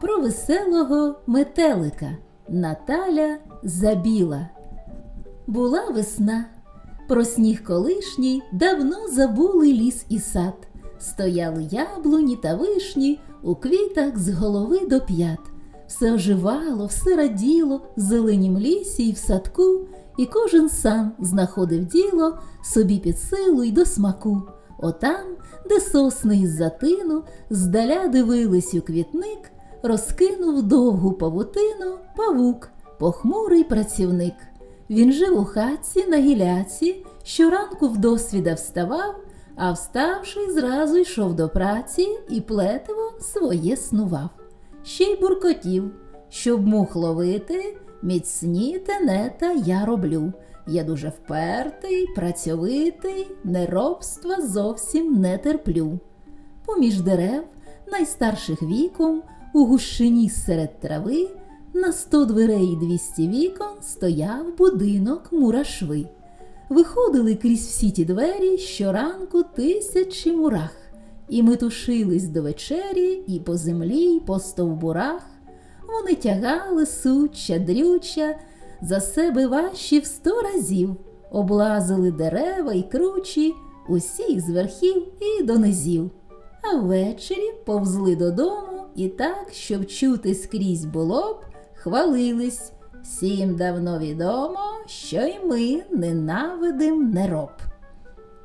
про веселого метелика Наталя Забіла. Була весна. Про сніг колишній давно забули ліс і сад. Стояли яблуні та вишні у квітах з голови до п'ят. Все оживало, все раділо в зеленім лісі і в садку, і кожен сам знаходив діло собі під силу й до смаку. Отам, де сосни із затину, здаля дивились у квітник, розкинув довгу павутину павук, похмурий працівник. Він жив у хатці на гіляці, щоранку вдосвіда вставав, а вставши, зразу йшов до праці і плетиво своє снував. Ще й буркотів, щоб мух ловити, міцні тенета я роблю. Я дуже впертий, працьовитий, неробства зовсім не терплю. Поміж дерев, найстарших віком, у гущині серед трави, на сто дверей і двісті вікон стояв будинок мурашви. Виходили крізь всі ті двері щоранку тисячі мурах, і метушились до вечері і по землі, і по стовбурах. Вони тягали суча, дрюча, за себе важчі в сто разів, облазили дерева й кручі, усіх з верхів і до низів. А ввечері повзли додому і так, щоб чути скрізь було б, хвалились. Всім давно відомо, що й ми ненавидим нероб.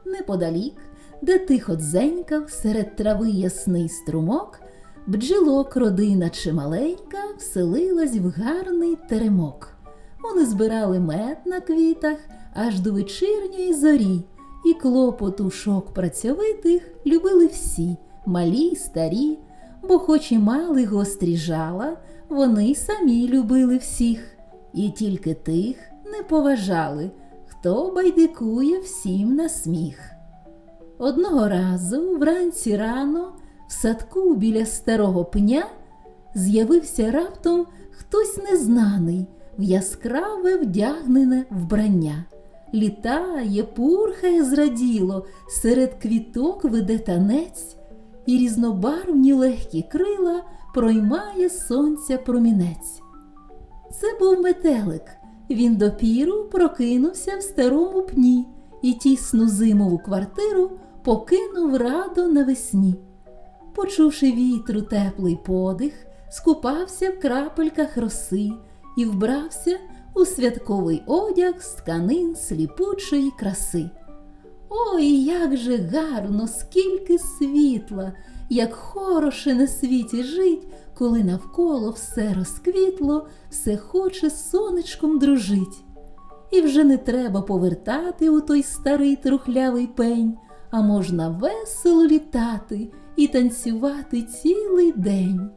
Неподалік, де тихо дзенькав серед трави ясний струмок, бджілок родина чималенька вселилась в гарний теремок. Вони збирали мед на квітах аж до вечірньої зорі, і клопоту шок працьовитих любили всі, малі старі, бо хоч і мали гострі жала, вони й самі любили всіх, і тільки тих не поважали, хто байдикує всім на сміх. Одного разу, вранці рано, в садку біля старого пня з'явився раптом хтось незнаний в яскраве вдягнене вбрання. Літає, пурхає зраділо, серед квіток веде танець, і різнобарвні легкі крила проймає сонця промінець. Це був метелик. Він допіру прокинувся в старому пні і тісну зимову квартиру покинув радо навесні. Почувши вітру теплий подих, скупався в крапельках роси і вбрався у святковий одяг з тканин сліпучої краси. Ой, як же гарно, скільки світла, як хороше на світі жить, коли навколо все розквітло, все хоче сонечком дружить. І вже не треба повертати у той старий трухлявий пень, а можна весело літати і танцювати цілий день.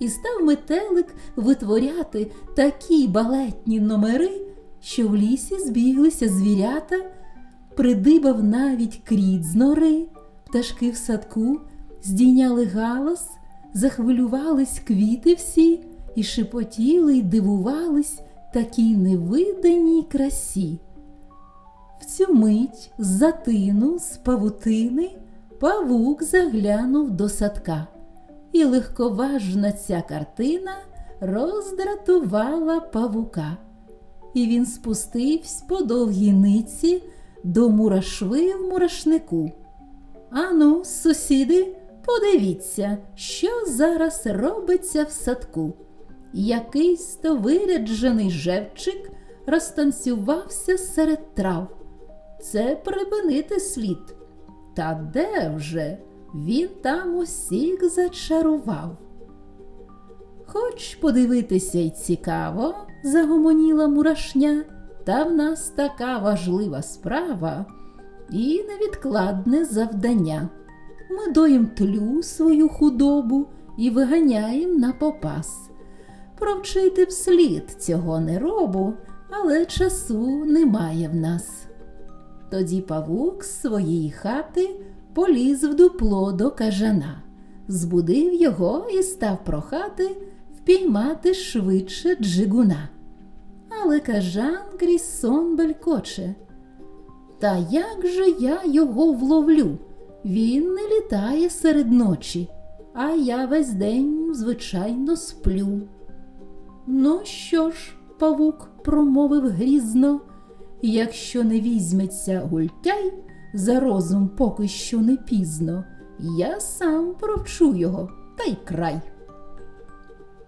І став метелик витворяти такі балетні номери, що в лісі збіглися звірята, придибав навіть кріт з нори, пташки в садку здійняли галас, захвилювались квіти всі, і шепотіли й дивувались такій невиданій красі. В цю мить з затину, з павутини, павук заглянув до садка, і легковажна ця картина роздратувала павука. І він спустився по довгій ниці до мурашви в мурашнику. Ану, сусіди, подивіться, що зараз робиться в садку. Якийсь то виряджений жевчик розтанцювався серед трав. Це припинити слід. Та де вже? Він там усіх зачарував. Хоч подивитися й цікаво, загомоніла мурашня, та в нас така важлива справа і невідкладне завдання. Ми доїм тлю свою худобу і виганяєм на попас. Провчити б слід цього неробу, але часу немає в нас. Тоді павук з своєї хати поліз в дупло до кажана, збудив його і став прохати впіймати швидше джигуна. Але кажан крізь сон белькоче. Та як же я його вловлю? Він не літає серед ночі, а я весь день, звичайно, сплю. Ну що ж, павук промовив грізно, якщо не візьметься гультяй, за розум поки що не пізно, я сам провчу його та й край.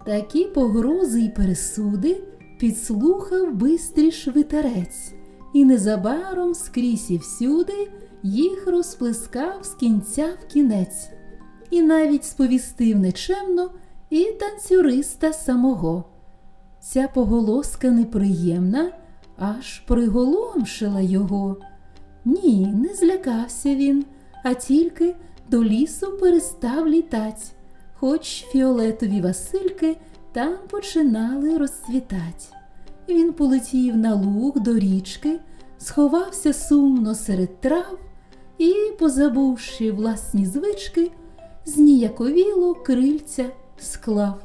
Такі погрози й пересуди підслухав бистрий швитарець, і незабаром скрізь і всюди їх розплескав з кінця в кінець, і навіть сповістив нечемно і танцюриста самого. Ця поголоска неприємна, аж приголомшила його. Ні, не злякався він, а тільки до лісу перестав літать, хоч фіолетові Васильки там починали розцвітать. Він полетів на луг до річки, сховався сумно серед трав і, позабувши власні звички, зніяковіло крильця склав.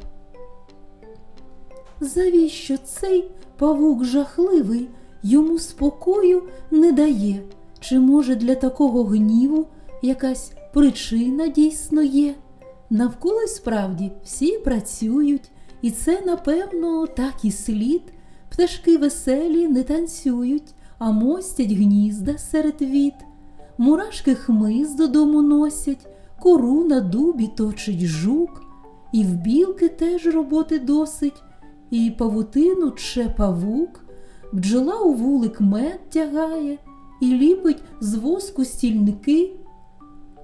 Завіщо цей павук жахливий йому спокою не дає? Чи може для такого гніву якась причина дійсно є? Навколо справді всі працюють, і це, напевно, так і слід. Пташки веселі не танцюють, а мостять гнізда серед віт. Мурашки хмиз додому носять, кору на дубі точить жук, і в білки теж роботи досить, і павутину че павук, бджола у вулик мед тягає, і ліпить з воску стільники.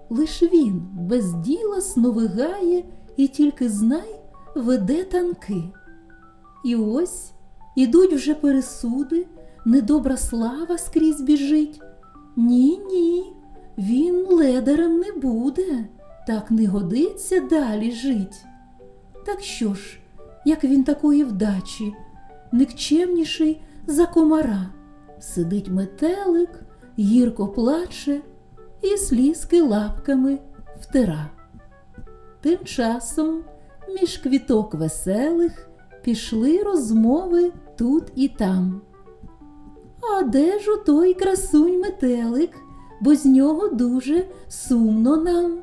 Лиш він без діла сновигає і тільки знай веде танки. І ось ідуть вже пересуди, недобра слава скрізь біжить. Ні, ні, він ледарем не буде, так не годиться далі жить. Так що ж, як він такої вдачі, никчемніший за комара, сидить метелик, гірко плаче і слізки лапками втира. Тим часом між квіток веселих пішли розмови тут і там. А де ж отой красунь метелик, бо з нього дуже сумно нам.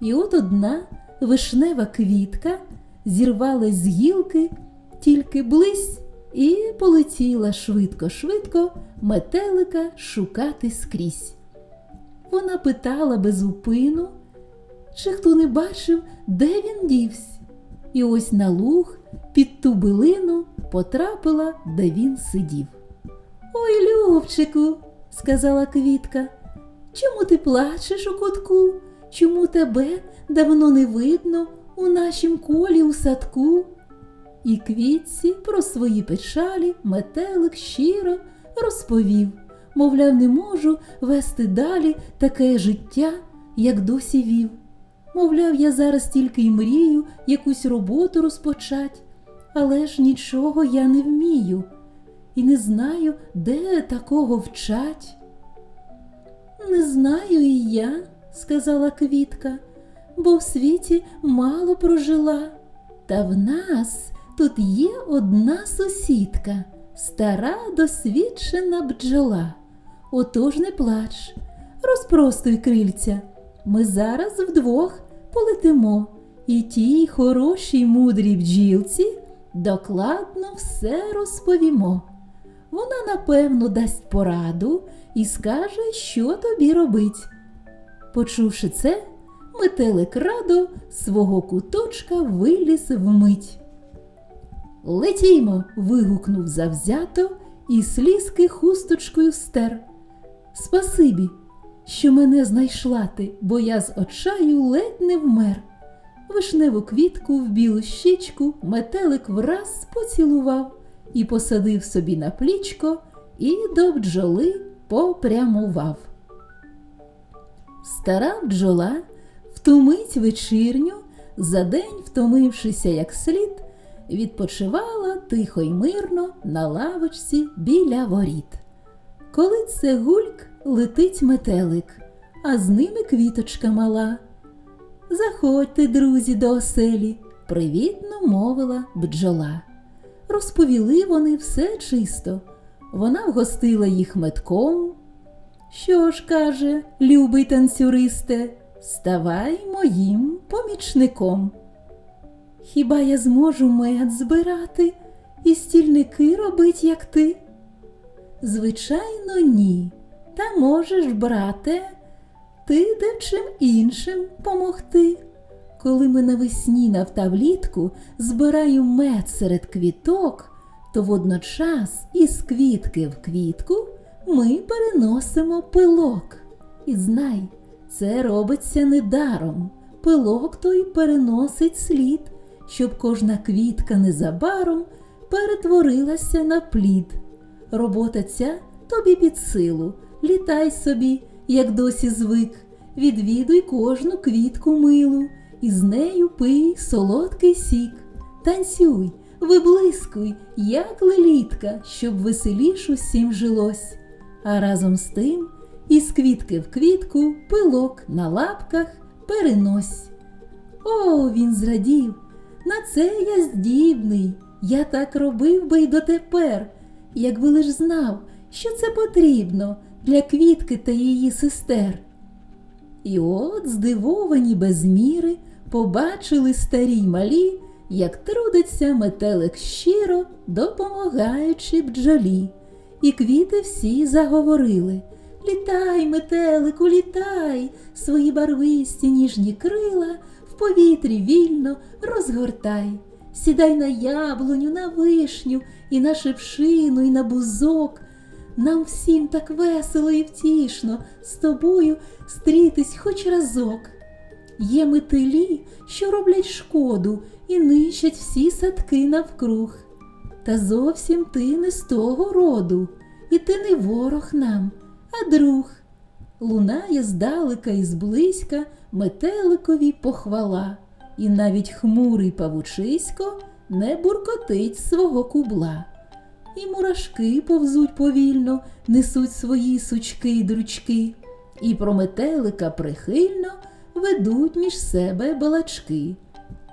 І от одна вишнева квітка зірвалась з гілки, тільки близь і полетіла швидко-швидко метелика шукати скрізь. Вона питала без упину, чи хто не бачив, де він дівсь. І ось на луг під ту билину потрапила, де він сидів. Ой, Любчику, сказала квітка, чому ти плачеш у кутку? Чому тебе давно не видно у нашім колі у садку? І квітці про свої печалі метелик щиро розповів, мовляв, не можу вести далі таке життя, як досі вів. Мовляв, я зараз тільки й мрію якусь роботу розпочать, але ж нічого я не вмію і не знаю, де такого вчать. Не знаю і я, сказала квітка, бо в світі мало прожила. Та в нас тут є одна сусідка, стара досвідчена бджола. Отож не плач, розпростуй крильця. Ми зараз вдвох полетимо, і тій хорошій мудрій бджілці докладно все розповімо. Вона напевно дасть пораду і скаже, що тобі робить. Почувши це, метелик радо свого куточка виліз вмить. Летімо. вигукнув завзято і слізки хусточкою стер. Спасибі, що мене знайшла ти, бо я з очаю ледь не вмер. Вишневу квітку в білу щічку метелик враз поцілував і посадив собі на плічко і до бджоли попрямував. Стара бджола втомить вечірню, за день, втомившися як слід, відпочивала тихо й мирно на лавочці біля воріт. Коли це гульк, летить метелик, а з ними квіточка мала. Заходьте, друзі, до оселі, привітно мовила бджола. Розповіли вони все чисто. Вона вгостила їх метком. Що ж, каже, любий танцюристе, ставай моїм помічником. Хіба я зможу мед збирати і стільники робить, як ти? Звичайно, ні. Та можеш, брате, ти де чим іншим помогти. Коли ми навесні навтавлітку збираю мед серед квіток, то водночас із квітки в квітку ми переносимо пилок. І знай, це робиться недаром. Пилок той переносить слід, щоб кожна квітка незабаром перетворилася на плід. Робота ця тобі під силу, літай собі, як досі звик, відвідуй кожну квітку милу, і з нею пий солодкий сік. Танцюй, виблискуй, як лелітка, щоб веселіш усім жилось. А разом з тим із квітки в квітку пилок на лапках перенось. О, він зрадів. На це я здібний. Я так робив би й дотепер, якби лиш знав, що це потрібно для квітки та її сестер. І от, здивовані без міри, побачили старі й малі, як трудиться метелик щиро, допомагаючи бджолі. І квіти всі заговорили. Літай, метелику, літай, свої барвисті ніжні крила в повітрі вільно розгортай. Сідай на яблуню, на вишню, і на шипшину, і на бузок. Нам всім так весело і втішно з тобою стрітись хоч разок. Є метелі, що роблять шкоду і нищать всі садки навкруг. Та зовсім ти не з того роду, і ти не ворог нам, а друг. Лунає здалека і зблизька метеликові похвала, і навіть хмурий павучисько не буркотить свого кубла. І мурашки повзуть повільно, несуть свої сучки й дручки, і про метелика прихильно ведуть між себе балачки.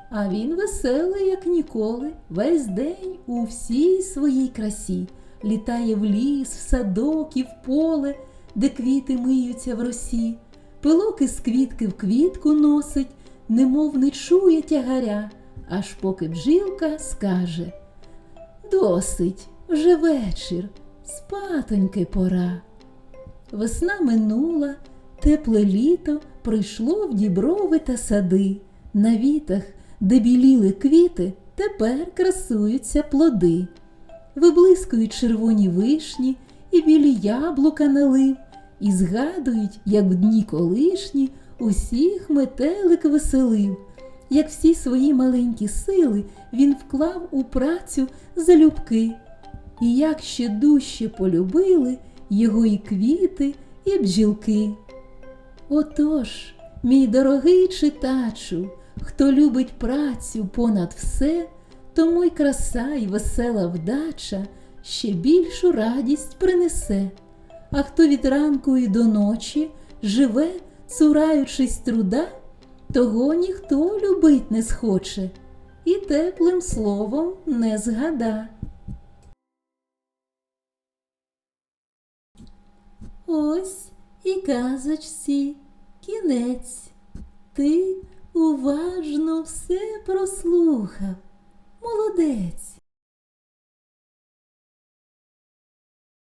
А він веселий, як ніколи, весь день у всій своїй красі, літає в ліс, в садок і в поле, де квіти миються в росі, пилок із квітки в квітку носить, немов не чує тягаря, аж поки бжилка скаже. Досить, вже вечір, спатоньки пора. Весна минула, тепле літо прийшло в діброви та сади. На вітах, де біліли квіти, тепер красуються плоди. Виблискують червоні вишні і білі яблука налив, і згадують, як в дні колишні усіх метелик веселив, як всі свої маленькі сили він вклав у працю залюбки, і як ще дужче полюбили його і квіти, і бджілки. Отож, мій дорогий читачу, хто любить працю понад все, тому й краса й весела вдача ще більшу радість принесе. А хто від ранку і до ночі живе, цураючись труда, того ніхто любить не схоче і теплим словом не згада. Ось і казочці кінець. Ти уважно все прослухав. Молодець.